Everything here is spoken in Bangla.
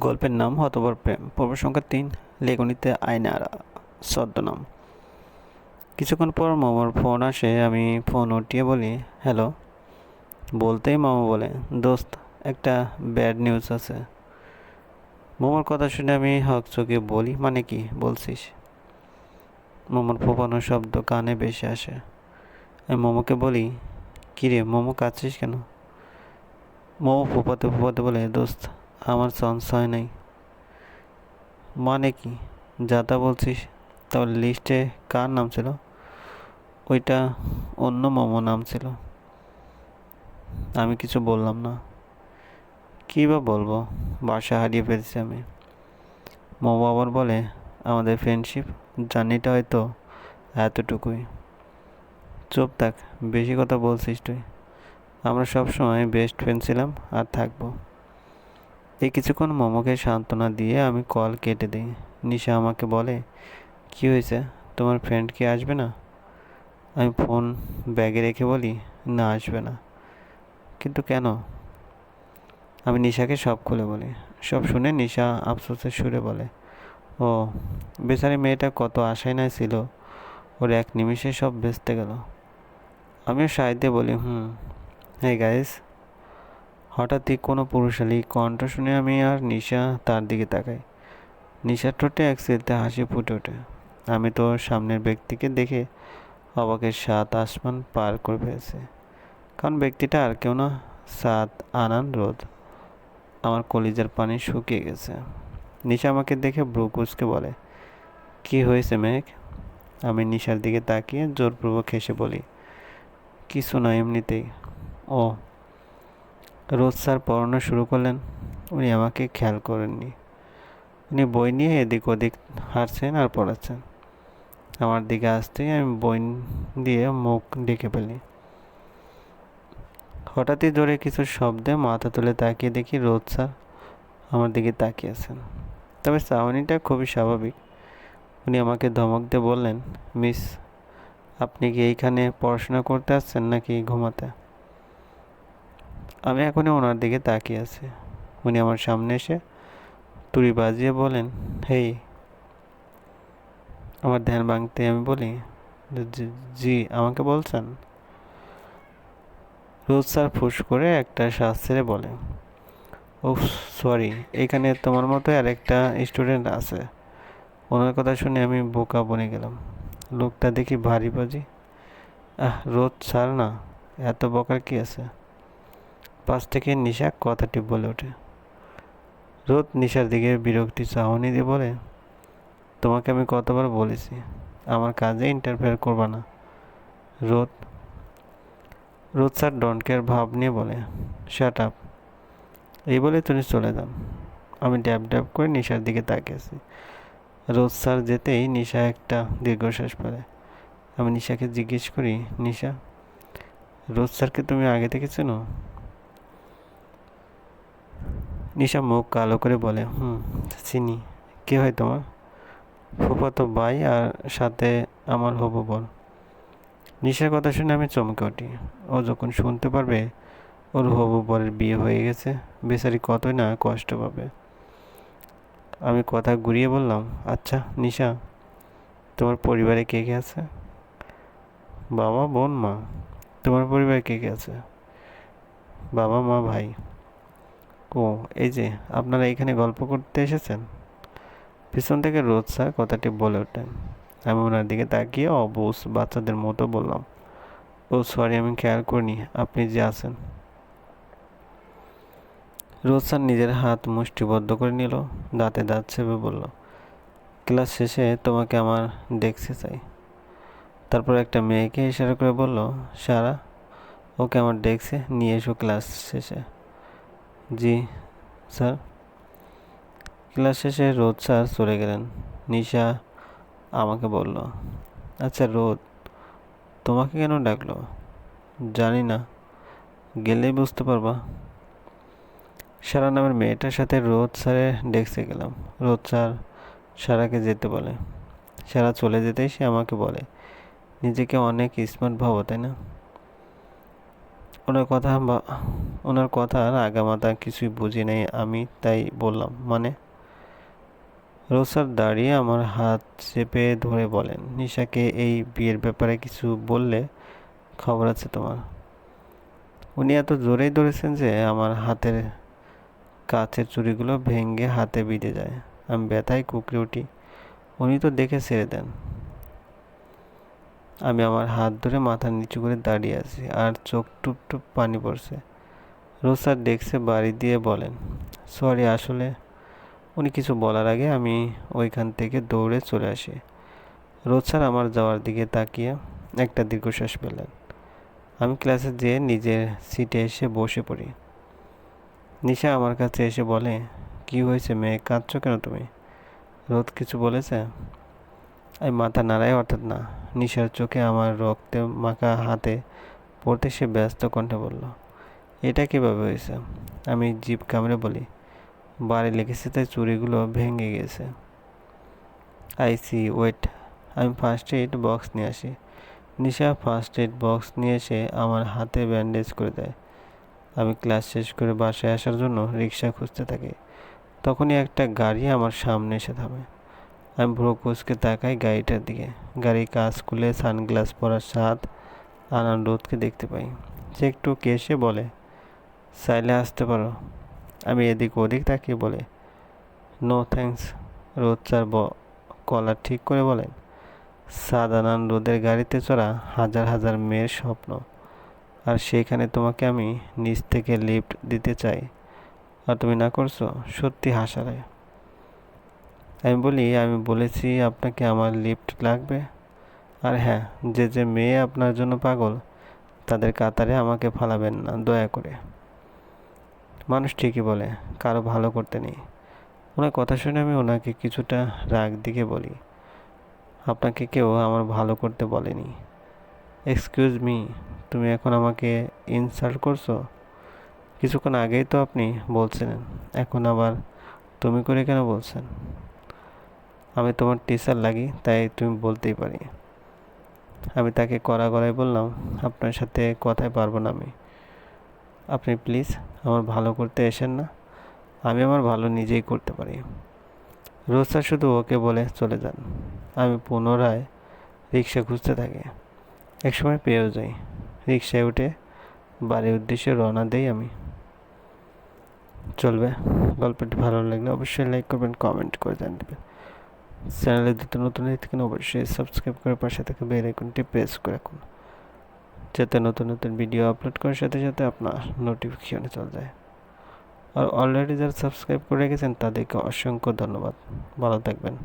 গল্পের নাম হতবর প্রেম। পর্ব সংখ্যা তিন, লেখনীতে আয়নারা ছদ্মনাম। কিছুক্ষণ পর মামার ফোন আসে, আমি ফোন উঠিয়ে বলি, হ্যালো। বলতেই মামা বলে, দোস্ত, একটা ব্যাড নিউজ আছে। মামার কথা শুনে আমি হক চোখে বলি মানে কি? বলছিস? মোমোর ফোপানোর শব্দ কানে বেশি আসে। আমি মোমোকে বলি, কিরে, মোমো কাঁদছিস কেন? মোমো ফোপাতে ফোপাতে বলে, দোস্ত আমার হয় নাই। মানে কি? যা তা বলছিস, তাহলে লিস্টে কার নাম ছিল? ওইটা অন্য মোমো নাম ছিল। আমি কিছু বললাম না। কী বা বলব? বাসা হারিয়ে ফেলছি আমি। মোমো আবার বলে, আমাদের ফ্রেন্ডশিপ জার্নিটা হয়তো এতটুকুই। চুপ থাক, বেশি কথা বলছিস তুই। আমরা সব সময় বেস্ট ফ্রেন্ড ছিলাম আর থাকব। এই কিছুক্ষণ মোমোকে সান্ত্বনা দিয়ে আমি কল কেটে দিই। নিশা আমাকে বলে, কি হয়েছে? তোমার ফ্রেন্ড কি আসবে না? আমি ফোন ব্যাগে রেখে বলি, না, আসবে না। কিন্তু কেন? আমি নিশাকে সব খুলে বলি। সব শুনে নিশা আফসোসের সুরে বলে, ও, বেচারি মেয়েটা কত আশায় নাই ছিল। ওর এক নিমিষে সব বেচতে গেল। আমিও সাহিত্যে বলি, হুম হ্যাঁ গাইস হঠাৎই কোনো পুরুষালী কণ্ঠ শুনে আমি আর নিশা তার দিকে তাকাই। নিশার ঠোঁটে এক সিলতে হাসি ফুটে ওঠে। আমি তো সামনের ব্যক্তিকে দেখে অবাকের সাত আসমান পার করে ফেলেছে। কারণ ব্যক্তিটা আর কেউ না সাত আনান রোদ। আমার কলিজার পানি শুকিয়ে গেছে। নিশা আমাকে দেখে ব্রুকুসকে বলে, কি হয়েছে মেঘ? আমি নিশার দিকে তাকিয়ে জোরপূর্বক হেসে বলি, কিছু না এমনিতেই। ও রোজ স্যার পড়ানো শুরু করলেন। উনি আমাকে খেয়াল করেননি। উনি বই নিয়ে এদিক ওদিক হাঁটছেন আর পড়াচ্ছেন। আমার দিকে আসতেই আমি বই দিয়ে মুখ ডেকে ফেলি। হঠাৎই জোরে কিছু শব্দে মাথা তুলে তাকিয়ে দেখি রোদ স্যার আমার দিকে তাকিয়ে আছেন। তবে চাউনিটা খুবই স্বাভাবিক। উনি আমাকে ধমক দিয়ে বললেন, মিস, আপনি কি এইখানে পড়াশোনা করতে আসছেন নাকি ঘুমাতে? আমি এখনই ওনার দিকে তাকিয়ে আছি। উনি আমার সামনে এসে তুড়ি বাজিয়ে বলেন, হেই, আমার ধ্যান ভাঙতে আমি বলি জি, আমাকে বলছেন? রোজ স্যার ফুস করে একটা শ্বাস ছেড়ে বলে ও সরি, এখানে তোমার মতো আর একটা স্টুডেন্ট আছে। ওনার কথা শুনে আমি বোকা বনে গেলাম। লোকটা দেখি ভারী বাজি। আহ রোদ ছাড় না, এত বকার কি আছে? পাশ থেকে নিশা কথাটি বলে ওঠে। রোদ নিশার দিকে বিরক্তি চাহনি দিয়ে বলে, তোমাকে আমি কতবার বলেছি, আমার কাজে ইন্টারফেয়ার করবা না। রোদ রোদ স্যার ডনকের ভাব নিয়ে বলে শাট আপ এই বলে তুমি চলে যান আমি ড্যাব ড্যাব করে নিশার দিকে তাকিয়েছি রোদ স্যার যেতেই নিশা একটা দীর্ঘশ্বাস ফেলে। আমি নিশাকে জিজ্ঞেস করি, নিশা রোজ স্যারকে তুমি আগে থেকে চেনো? নিশা মুখ কালো করে বলে, হুম, চিনি। কে হয় তোমার? ফুফাতো ভাই, আর সাথে আমার হবু বল নিশার কথা শুনে আমি চমকে উঠি। ও যখন শুনতে পারবে, ওর হবু বরের বিয়ে হয়ে গেছে, বেচারি কতই না কষ্ট পাবে। আমি কথা ঘুরিয়ে বললাম আচ্ছা নিশা, তোমার পরিবারে কে কে আছে? বাবা, বোন, মা। তোমার পরিবারে কে কে আছে? বাবা, মা, ভাই। ও, এই যে, আপনারা এখানে গল্প করতে এসেছেন? পিছন থেকে রোদ স্যার কথাটি বলে ওঠেন। আমি ওনার দিকে তাকিয়ে অবুস বাচ্চাদের মতো বললাম, ও, সরি, আমি খেয়াল করিনি, আপনি যে আছেন? রোদ স্যার নিজের হাত মুষ্টিবদ্ধ করে নিল, দাঁতে দাঁত চেপে বলল, ক্লাস শেষে তোমাকে আমার দেখতে চাই। তারপর একটা মেয়েকে ইশারা করে বলল, সারা, ওকে আমার ডেস্কে নিয়ে এসো ক্লাস শেষে। জি, স্যার। ক্লাস শেষে রোদ, স্যার, চলে গেলেন। নিশা আমাকে বলল আচ্ছা রোদ, তোমাকে কেন ডাকলো? জানি না, গেলেই বুঝতে পারবা। সারা নামের মেয়েটার সাথে রোদ স্যারের ডেস্কে গেলাম। রোদ স্যার সারাকে যেতে বলে। সারা চলে যেতেই সে আমাকে বলে, নিজেকে অনেক স্মার্ট ভাবো, তাই না? ওনার কথা বা ওনার কথার আগামাতা কিছুই বুঝি নাই, আমি তাই বললাম মানে? রোসার দাঁড়িয়ে আমার হাত চেপে ধরে বলেন, নিশাকে এই বিয়ের ব্যাপারে কিছু বললে খবর আছে তোমার? উনি এত জোরেই ধরেছেন যে আমার হাতের কাছের চুড়িগুলো ভেঙে হাতে বিঁধে যায়, আমি ব্যথায় কুকড়ে উঠি। উনি তো দেখে ছেড়ে দেন। আমি আমার হাত ধরে মাথা নিচু করে দাঁড়িয়ে আছি, আর চোখ টুপ টুপ পানি পড়ছে। রোসার ডেস্কে বাড়ি দিয়ে বলেন, সরি, আসলে উনি কিছু বলার আগে আমি ওইখান থেকে দৌড়ে চলে আসি। রোজ স্যার আমার যাওয়ার দিকে তাকিয়ে একটা দীর্ঘশ্বাস পেলেন আমি ক্লাসে যেয়ে নিজের সিটে এসে বসে পড়ি। নিশা আমার কাছে এসে বলে, কি হয়েছে মেয়ে, কাঁদছো কেন তুমি? রোদ কিছু বলেছে, আমি মাথা নাড়াই অর্থাৎ না। নিশার চোখে আমার রক্তে মাখা হাতে পড়তে সে ব্যস্ত কণ্ঠে বলল, এটা কীভাবে হয়েছে? আমি জিপ কামড়ে বলি, বাড়ি লেগেছে তাই চুরিগুলো ভেঙে গেছে। আই সি ওয়েট আমি ফার্স্ট এইড বক্স নিয়ে আসি। নিশা ফার্স্ট এইড বক্স নিয়ে এসে আমার হাতে ব্যান্ডেজ করে দেয়। আমি ক্লাস শেষ করে বাসায় আসার জন্য রিক্সা খুঁজতে থাকি। তখনই একটা গাড়ি আমার সামনে এসে থামে। আমি ভ্রু কুচকে তাকাই গাড়িটার দিকে। গাড়ির কাজ খুলে সানগ্লাস পরার স্বাদ আনান রোদকে দেখতে পাই। সে একটু কেসে বলে, চাইলে আসতে পারো। আমি এদিক ওদিক তাকিয়ে বলে, নো থ্যাঙ্কস। রোদ চার কলার ঠিক করে বলেন সাদানান রোদের গাড়িতে চড়া হাজার হাজার মেয়ের স্বপ্ন। আর সেইখানে তোমাকে আমি নিচ থেকে লিফট দিতে চাই। আর তুমি না করছ, সত্যি হাসালে। আমি বলি, আমি বলেছি আপনাকে আমার লিফট লাগবে। আর হ্যাঁ যে যে মেয়ে আপনার জন্য পাগল, তাদের কাতারে আমাকে ফালাবেন না, দয়া করে। মানুষ ঠিকই বলে, কারও ভালো করতে নেই। ওনার কথা শুনে আমি ওনাকে কিছুটা রাগ দিকে বলি। আপনাকে কেউ আমার ভালো করতে বলেনি। এক্সকিউজ মি তুমি এখন আমাকে ইনসাল্ট করছ? কিছুক্ষণ আগেই তো আপনি বলছিলেন, এখন আবার তুমি করে কেন বলছেন? আমি তোমার টিচার লাগি, তাই তুমি বলতেই পারি। আমি তাকে কড়া গলায় বললাম, আপনার সাথে কথায় পারব না আমি। আপনি প্লিজ আমার ভালো করতে এসেন না। আমি আমার ভালো নিজেই করতে পারি। রোজা শুধু ওকে বলে চলে যান। আমি পুনরায় রিক্সা খুঁজতে থাকি। একসময় পেয়েও যাই। রিক্সায় উঠে বাড়ির উদ্দেশ্যে রওনা দেই আমি। চলবে। গল্পটি ভালো লাগলে অবশ্যই লাইক করবেন কমেন্ট করে জানবেন চ্যানেলে দুটো নতুন হয়ে থাকেন অবশ্যই সাবস্ক্রাইব করে পাশে থেকে বেল আইকনটি প্রেস করে রাখুন। যাতে নতুন নতুন ভিডিও আপলোড করার সাথে সাথে আপনার নোটিফিকেশনে চলে যায়। আর অলরেডি যারা সাবস্ক্রাইব করে রেখেছেন তাদেরকে অসংখ্য ধন্যবাদ। ভালো থাকবেন।